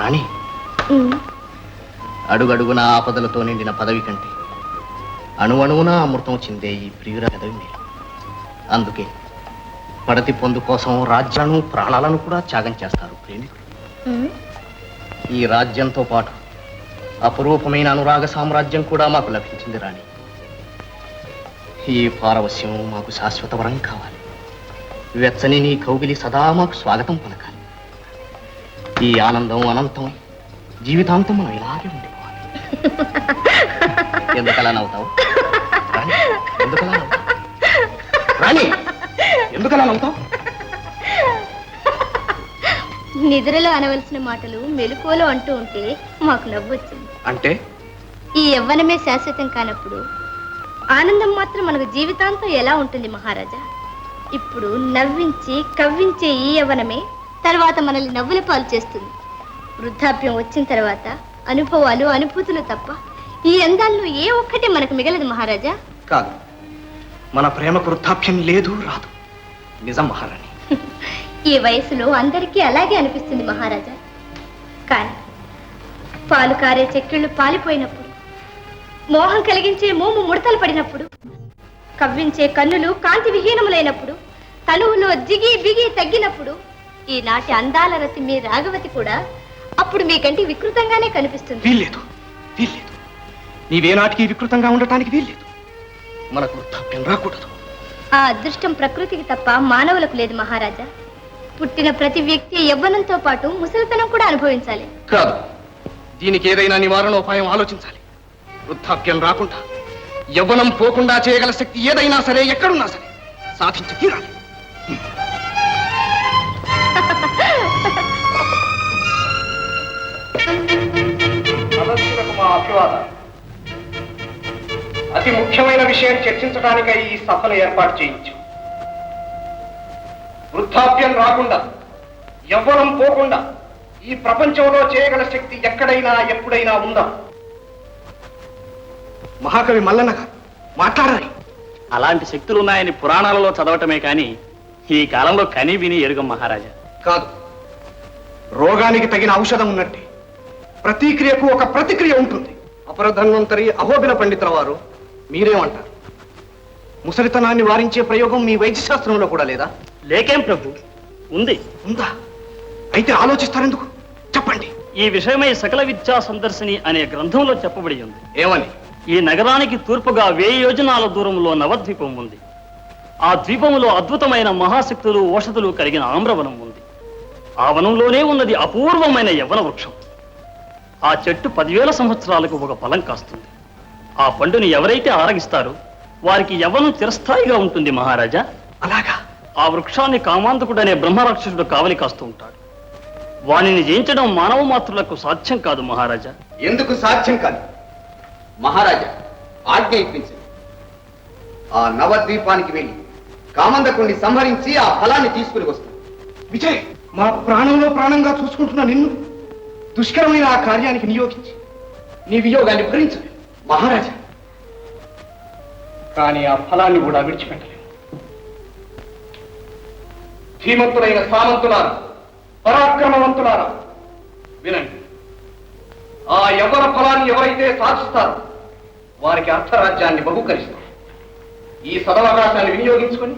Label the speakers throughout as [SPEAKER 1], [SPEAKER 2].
[SPEAKER 1] రాణి. అడుగడుగున ఆపదలతో నిండిన పదవి కంటే అణువణువున అమృతం చిందే ఈ ప్రియుర పదవి మేలు. అందుకే పడతి పొందు కోసం రాజ్యాలను ప్రాణాలను కూడా త్యాగం చేస్తారు ప్రేమికులు. ఈ రాజ్యంతో పాటు అపురూపమైన అనురాగ సామ్రాజ్యం కూడా మాకు లభించింది రాణి. ఈ పారవస్యం మాకు శాశ్వత వరం కావాలి. వెచ్చని నీ కౌగిలి సదా మాకు స్వాగతం పలకాలి. ఈ ఆనందం అనంతమై జీవితాంతం మనం ఇలాగే ఉండిపోవాలి. ఎందుకలా నవ్వుతావు? రాణి ఎందుకలా నవ్వుతావు? రాణి ఎందుకలా నవ్వుతావు?
[SPEAKER 2] నిద్రలో అనవలసిన మాటలు మెలకువలో అంటూ ఉంటే మాకు నవ్వొచ్చింది.
[SPEAKER 1] అంటే?
[SPEAKER 2] ఈ యవ్వనమే శాశ్వతం కానప్పుడు ఆనందం మాత్రం మనకు జీవితాంతం ఎలా ఉంటుంది మహారాజా? ఇప్పుడు నవ్వించి కవ్వించే ఈ యవ్వనమే తర్వాత మనల్ని నవ్వుల పాలు చేస్తుంది. వృద్ధాప్యం వచ్చిన తర్వాత అనుభవాలు అనుభూతులు తప్ప ఈ అందాల్లో ఏ ఒక్కటి మనకు మిగలదు మహారాజా?
[SPEAKER 1] కాదు. మన ప్రేమకు వృద్ధాప్యం లేదు రాదు. నిజం మహారాణి.
[SPEAKER 2] ఈ వయసులో అందరికీ అలాగే అనిపిస్తుంది మహారాజా. కానీ పాలు కారే చెక్కిళ్ళు పాలిపోయినప్పుడు మోహం కలిగించే మోము ముడతలు పడినప్పుడు కవ్వించే కన్నులు కాంతి విహీనములైనప్పుడు తనువులో జిగి బిగి తగ్గినప్పుడు ఈనాటి అందాల రతి మీ రాగవతి కూడా అప్పుడు మీకంటే వికృతంగానే కనిపిస్తుంది.
[SPEAKER 1] వీల్లేదు వీల్లేదు. నీవేనాటికి వికృతంగా ఉండటానికి వీల్లేదు. మనకు వృద్ధాప్యం రాకూడదు.
[SPEAKER 2] ఆ అదృష్టం ప్రకృతికి తప్ప మానవులకు లేదు మహారాజా. పుట్టిన ప్రతి వ్యక్తి యవ్వనంతో పాటు ముసలితనం కూడా అనుభవించాలి.
[SPEAKER 1] కాదు దీనికి ఏదైనా నివారణోపాయం ఆలోచించాలి. వృద్ధాప్యం రాకుండా యవ్వనం పోకుండా చేయగల శక్తి ఏదైనా సరే ఎక్కడున్నా సరే సాధించి తీరాలి. అభివాదాలు అతి ముఖ్యమైన విషయం చర్చించడానికై ఈ సభను ఏర్పాటు చేయించాం. వృద్ధాప్యం రాకుండా యవ్వనం పోకుండా ఈ ప్రపంచంలో చేయగల శక్తి ఎక్కడైనా ఎప్పుడైనా ఉందా? మహాకవి మల్లన్న గారు మాట్లాడాలి.
[SPEAKER 3] అలాంటి శక్తులు ఉన్నాయని పురాణాలలో చదవటమే కానీ ఈ కాలంలో కని విని ఎరుగం మహారాజా.
[SPEAKER 1] కాదు. రోగానికి తగిన ఔషధం ఉన్నట్టే. ప్రతిక్రియకు ఒక ప్రతిక్రియ ఉంటుంది. అపరధన్వంతరి అహోబిల పండితుల వారు మీరేమంటారు? ముసలితనాన్ని వారించే ప్రయోగం మీ వైద్య శాస్త్రంలో కూడా లేదా?
[SPEAKER 3] లేకేం ప్రభు? ఉంది.
[SPEAKER 1] ఉందా? అయితే ఆలోచిస్తారెందుకు? చెప్పండి.
[SPEAKER 3] ఈ విషయమై సకల విద్యా సందర్శిని అనే గ్రంథంలో చెప్పబడి ఉంది.
[SPEAKER 1] ఏమని?
[SPEAKER 3] ఈ నగరానికి తూర్పుగా వెయ్యి యోజనాల దూరంలో నవద్వీపం ఉంది. ఆ ద్వీపంలో అద్భుతమైన మహాశక్తులు ఓషధులు కలిగిన ఆమ్రవనం ఉంది. ఆ వనంలోనే ఉన్నది అపూర్వమైన యవ్వన వృక్షం. ఆ చెట్టు పదివేల సంవత్సరాలకు ఒక ఫలం కాస్తుంది. ఆ పండుని ఎవరైతే ఆరగిస్తారో వారికి యవ్వనం చిరస్థాయిగా ఉంటుంది మహారాజా.
[SPEAKER 1] అలాగా?
[SPEAKER 3] ఆ వృక్షాన్ని కామాంతకుడనే బ్రహ్మరాక్షసుడు కావలి కాస్తూ ఉంటాడు. వానిని జయించడం మానవ మాతృలకు సాధ్యం కాదు మహారాజా.
[SPEAKER 4] ఎందుకు సాధ్యం కాదు? మహారాజా ఆజ్ఞ ఇప్పించండి ఆ నవద్వీపానికి వెళ్ళి కామందకుణ్ణి సంహరించి ఆ ఫలాన్ని తీసుకుని వస్తాను.
[SPEAKER 1] విజయ్ మా ప్రాణంలో ప్రాణంగా చూసుకుంటున్న నిన్ను దుష్కరమైన ఆ కార్యానికి నియోగించి నీ వియోగాన్ని భరించలేదు
[SPEAKER 4] మహారాజా.
[SPEAKER 1] కానీ ఆ ఫలాన్ని కూడా విడిచిపెట్టలేదు. ధీమంతులైన సామంతులారా పరాక్రమవంతులారా వినండి. ఆ యవన ఫలాన్ని ఎవరైతే సాధిస్తారో వారికి అర్థరాజ్యాన్ని బహుకరిస్తారు. ఈ సదవకాశాన్ని వినియోగించుకొని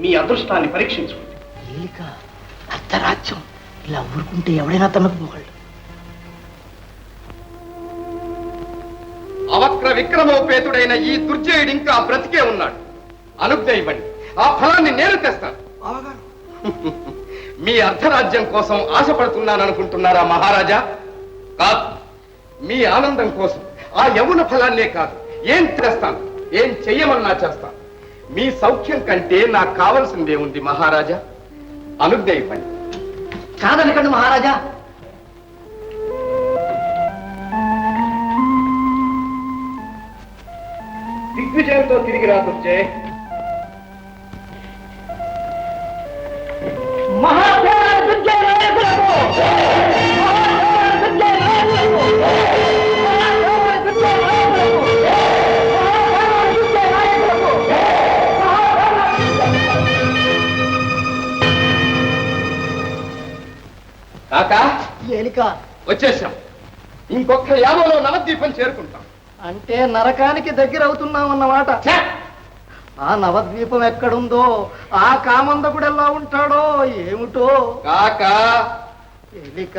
[SPEAKER 1] మీ అదృష్టాన్ని పరీక్షించుకోండి.
[SPEAKER 5] ఏలిక అర్ధరాజ్యం ఇలా ఊరుకుంటే ఎవడైనా తనకు
[SPEAKER 4] పోగలడు విక్రమోపేతుడైన ఈ దుర్జయుడు ఇంకా బ్రతికే ఉన్నాడు. అనుజ్ఞ ఇవ్వండి ఆ ఫలాన్ని నేను తెస్తాను. మీ అర్ధరాజ్యం కోసం ఆశపడుతున్నాను అనుకుంటున్నారా మహారాజా? కాదు. మీ ఆనందం కోసం. ఆ యమున ఫలాన్నే కాదు. ఏం తెస్తాను ఏం చెయ్యమన్నా చేస్తాను. మీ సౌఖ్యం కంటే నాకు కావలసిందే ఉంది మహారాజా. అనుజ్ఞ ఇవ్వండి
[SPEAKER 5] కాదనకండి మహారాజా.
[SPEAKER 1] దిగ్విజయంతో తిరిగి రా దుర్జయ్.
[SPEAKER 4] కాకా
[SPEAKER 6] వచ్చేసాం. ఇంకొక యామలో నవద్వీపం చేరుకుంటాం.
[SPEAKER 1] అంటే నరకానికి దగ్గర అవుతున్నాం అన్నమాట! ఆ నవద్వీపం ఎక్కడుందో ఆ కామందకుడు ఎలా ఉంటాడో ఏమిటో?
[SPEAKER 6] కాక.
[SPEAKER 1] ఎలిక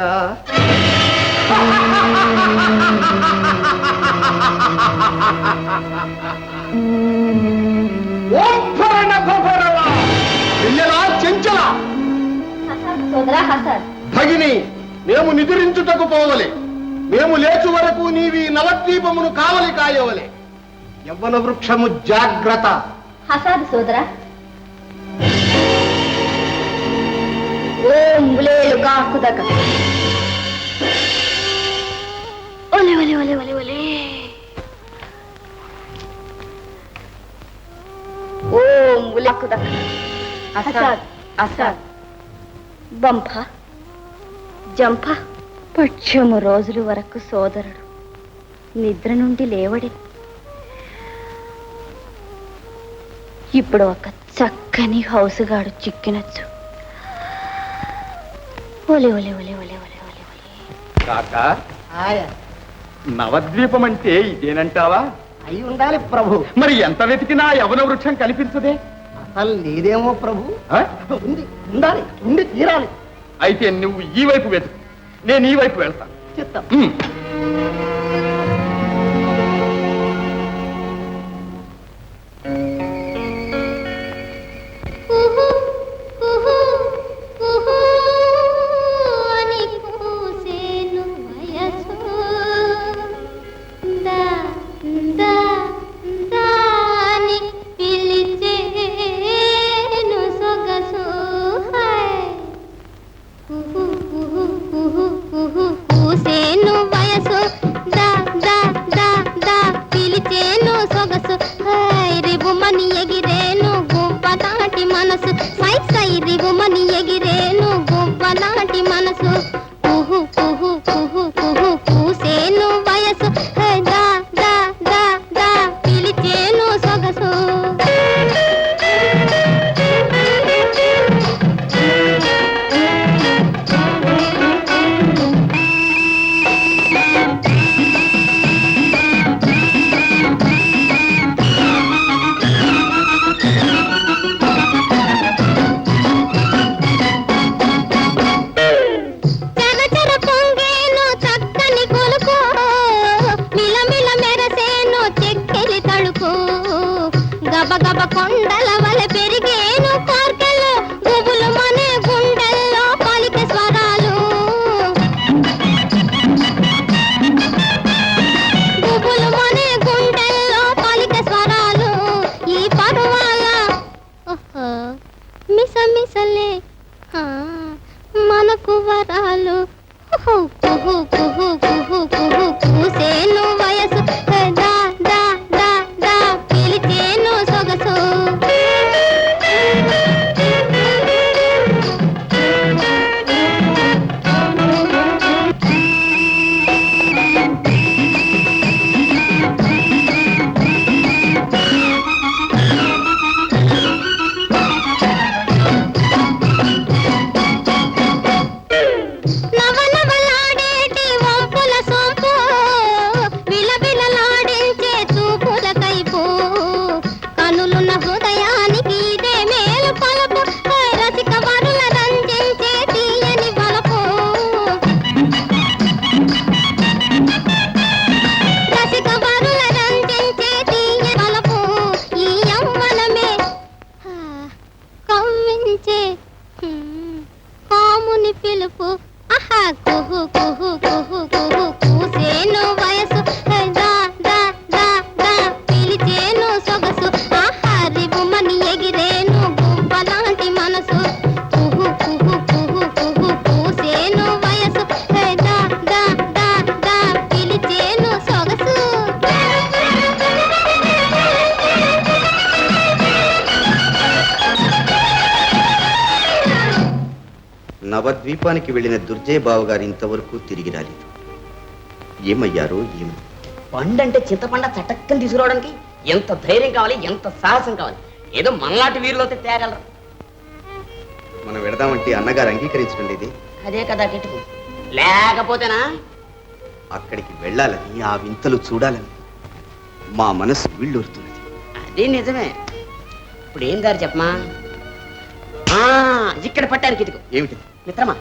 [SPEAKER 6] భగిని మేము నిద్రించుటకు పోవలే. మేము లేచు వరకు నీవి నవద్వీపమును కావలి కాయవలే. యవ్వన వృక్షము జాగ్రత్త.
[SPEAKER 7] హసాద్ సోదరా. ఓం బులేలు కాకుదక ఒలే ఒలే ఒలే ఒలే ఒలే. ఓం బులేకుదక అసాద్ అసాద్ బంప. జంప. పక్షము రోజుల వరకు సోదరుడు. నిద్ర నుండి లేవడే. ఇప్పుడు ఒక చక్కని హౌసుగాడు చిక్కినచ్చు. ఒలే ఒలే ఒలే ఒలే ఒలే ఒలే ఒలే.
[SPEAKER 6] కాక
[SPEAKER 1] ఆయ.
[SPEAKER 6] నవద్వీపం అంటే ఇదేనంటావా?
[SPEAKER 1] అయి ఉండాలి ప్రభు.
[SPEAKER 6] మరి ఎంత వెతికినా యవన వృక్షం కనిపించదే.
[SPEAKER 1] అసలు నీదేమో ప్రభు.
[SPEAKER 6] ఆ?
[SPEAKER 1] ఉంది ఉండాలి ఉండి తీరాలి.
[SPEAKER 6] అయితే నువ్వు ఈ వైపు వెతుకు. నేను ఈ వైపు వెళ్తాను
[SPEAKER 1] చిత్తం
[SPEAKER 6] ఉమ్.
[SPEAKER 7] హై రిబుమని ఎగిరేను గువ్వ నాటి మనసు సై సై రిబుమని ఎగిరేను పిలుపు. ఆహా కుహు కుహు.
[SPEAKER 8] నవద్వీపానికి వెళ్ళిన దుర్జయ్ బావ గారు ఇంతవరకు తిరిగి రాలేదు. ఏమయ్యారో ఏమో.
[SPEAKER 9] పండంటే చింతపండ చటక్కని తీసుకురావడానికి ఎంత ధైర్యం కావాలి ఎంత సాహసం కావాలి? ఏదో మనలాంటి వీరులతో తేగలరు
[SPEAKER 8] మనం వెడదామంటే అన్నగారు అంగీకరించడం లేదే?
[SPEAKER 9] అదే కదా కిటుకు. లేకపోతేనా?
[SPEAKER 10] అక్కడికి వెళ్ళాలని ఆ వింతలు చూడాలని మా మనసు వీళ్ళూరుతున్నది.
[SPEAKER 9] అది నిజమే. ఇప్పుడు ఏం దారి చెప్పమా? ఆ, ఇక్కడ పట్టానికి ఇటుకు
[SPEAKER 10] ఏమిటి
[SPEAKER 9] మిత్రమా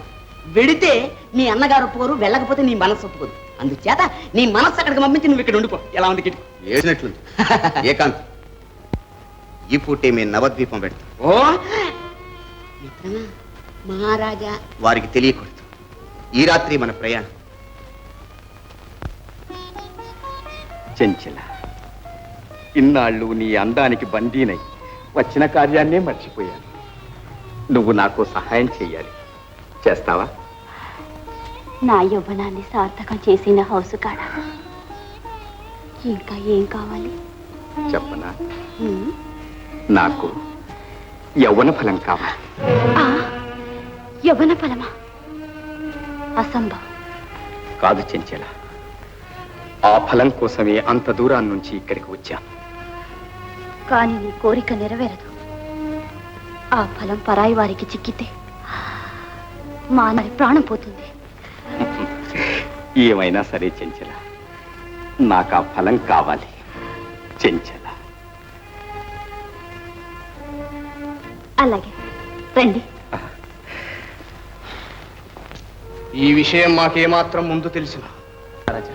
[SPEAKER 9] వెడితే నీ అన్నగారు ఒప్పుకోరు వెళ్ళకపోతే నీ మనస్సు ఒప్పుకోదు. అందుచేత నీ మనస్సు అక్కడికి పంపించి నువ్వు ఇక్కడ ఉండిపో ఎలా ఉంది కిటుకు?
[SPEAKER 10] ఏడినట్లుంది ఏకాంత్. ఈ పూటే మేము నవద్వీపం పెడతాం
[SPEAKER 9] ఓ! మిత్రమా మహారాజా.
[SPEAKER 10] వారికి తెలియకూడదు. ఈ రాత్రి మన ప్రయాణం.
[SPEAKER 6] చెంచల ఇన్నాళ్ళు నీ అందానికి బందీనై వచ్చిన కార్యాన్నే మర్చిపోయాను. నువ్వు నాకు సహాయం చెయ్యాలి. చేస్తావా?
[SPEAKER 11] నా యవ్వనాన్ని సార్థకం చేసిన హౌస్ కాడ? ఇంకా ఏం కావాలి?
[SPEAKER 6] చెప్పనా? నాకు యవ్వన ఫలం కావాలి.
[SPEAKER 11] యవ్వన ఫలమా? అసంభవం.
[SPEAKER 6] కాదు చెంచల. ఆ ఫలం కోసమే అంత దూరాన్ని నుంచి ఇక్కడికి వచ్చాను
[SPEAKER 11] కానీ నీ కోరిక నెరవేరదు. ఆ ఫలం పరాయి వారికి చిక్కితే మానరి ప్రాణం పోతుంది.
[SPEAKER 6] ఏమైనా సరే చెంచల నాకు ఆ ఫలం కావాలి. చెంచల.
[SPEAKER 11] అలాగే రండి.
[SPEAKER 1] ఈ విషయం మాకేమాత్రం ముందు తెలిసిన.
[SPEAKER 12] రాజా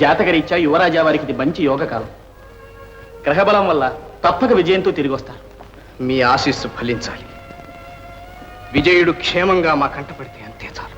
[SPEAKER 12] జాతకరీత్యా యువరాజా వారికి ఇది మంచి యోగకాలం. గ్రహబలం వల్ల తప్పక విజయంతో తిరిగి వస్తారు.
[SPEAKER 1] మీ ఆశీస్సు ఫలించాలి. విజయుడు క్షేమంగా మా కంటపడితే అంతే చాలు.